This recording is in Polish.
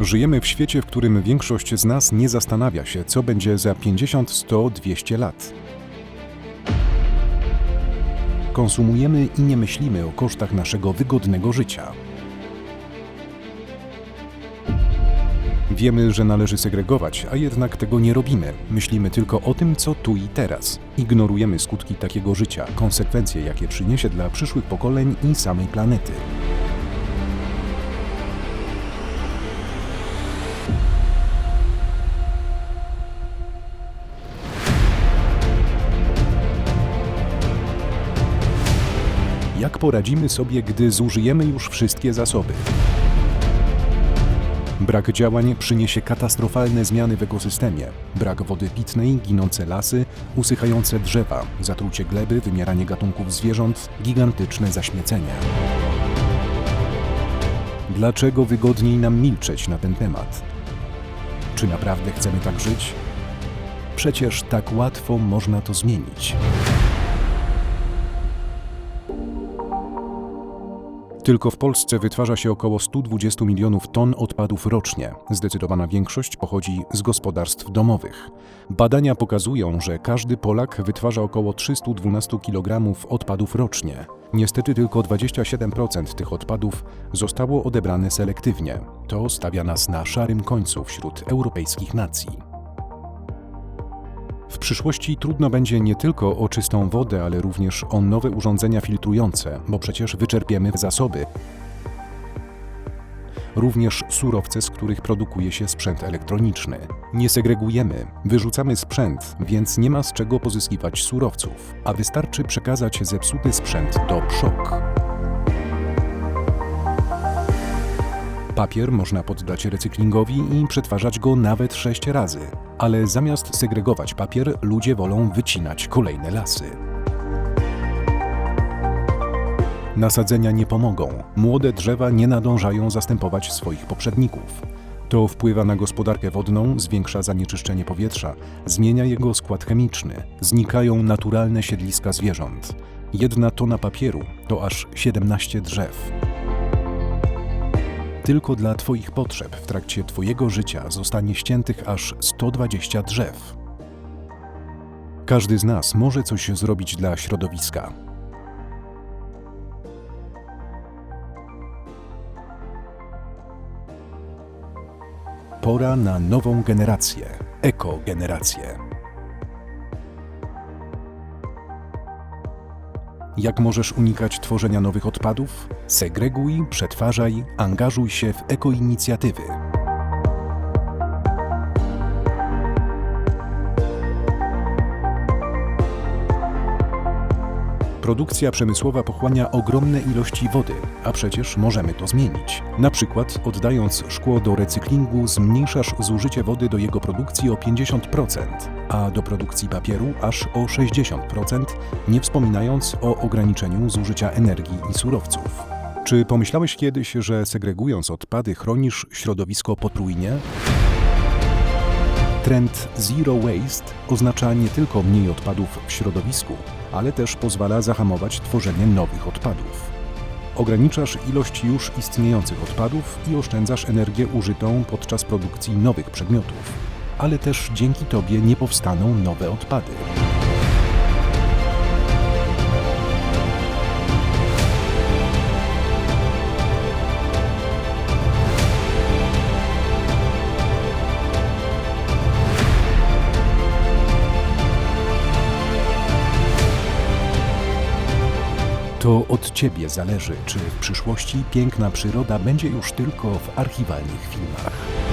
Żyjemy w świecie, w którym większość z nas nie zastanawia się, co będzie za 50, 100, 200 lat. Konsumujemy i nie myślimy o kosztach naszego wygodnego życia. Wiemy, że należy segregować, a jednak tego nie robimy. Myślimy tylko o tym, co tu i teraz. Ignorujemy skutki takiego życia, konsekwencje, jakie przyniesie dla przyszłych pokoleń i samej planety. Poradzimy sobie, gdy zużyjemy już wszystkie zasoby? Brak działań przyniesie katastrofalne zmiany w ekosystemie. Brak wody pitnej, ginące lasy, usychające drzewa, zatrucie gleby, wymieranie gatunków zwierząt, gigantyczne zaśmiecenie. Dlaczego wygodniej nam milczeć na ten temat? Czy naprawdę chcemy tak żyć? Przecież tak łatwo można to zmienić. Tylko w Polsce wytwarza się około 120 milionów ton odpadów rocznie. Zdecydowana większość pochodzi z gospodarstw domowych. Badania pokazują, że każdy Polak wytwarza około 312 kg odpadów rocznie. Niestety tylko 27% tych odpadów zostało odebrane selektywnie. To stawia nas na szarym końcu wśród europejskich nacji. W przyszłości trudno będzie nie tylko o czystą wodę, ale również o nowe urządzenia filtrujące, bo przecież wyczerpiemy zasoby. Również surowce, z których produkuje się sprzęt elektroniczny. Nie segregujemy, wyrzucamy sprzęt, więc nie ma z czego pozyskiwać surowców, a wystarczy przekazać zepsuty sprzęt do PSZOK. Papier można poddać recyklingowi i przetwarzać go nawet sześć razy. Ale zamiast segregować papier, ludzie wolą wycinać kolejne lasy. Nasadzenia nie pomogą. Młode drzewa nie nadążają zastępować swoich poprzedników. To wpływa na gospodarkę wodną, zwiększa zanieczyszczenie powietrza, zmienia jego skład chemiczny, znikają naturalne siedliska zwierząt. Jedna tona papieru to aż 17 drzew. Tylko dla Twoich potrzeb w trakcie Twojego życia zostanie ściętych aż 120 drzew. Każdy z nas może coś zrobić dla środowiska. Pora na nową generację ekogenerację. Jak możesz unikać tworzenia nowych odpadów? Segreguj, przetwarzaj, angażuj się w ekoinicjatywy. Produkcja przemysłowa pochłania ogromne ilości wody, a przecież możemy to zmienić. Na przykład oddając szkło do recyklingu zmniejszasz zużycie wody do jego produkcji o 50%, a do produkcji papieru aż o 60%, nie wspominając o ograniczeniu zużycia energii i surowców. Czy pomyślałeś kiedyś, że segregując odpady chronisz środowisko potrójnie? Trend Zero Waste oznacza nie tylko mniej odpadów w środowisku, ale też pozwala zahamować tworzenie nowych odpadów. Ograniczasz ilość już istniejących odpadów i oszczędzasz energię użytą podczas produkcji nowych przedmiotów, ale też dzięki Tobie nie powstaną nowe odpady. To od Ciebie zależy, czy w przyszłości piękna przyroda będzie już tylko w archiwalnych filmach.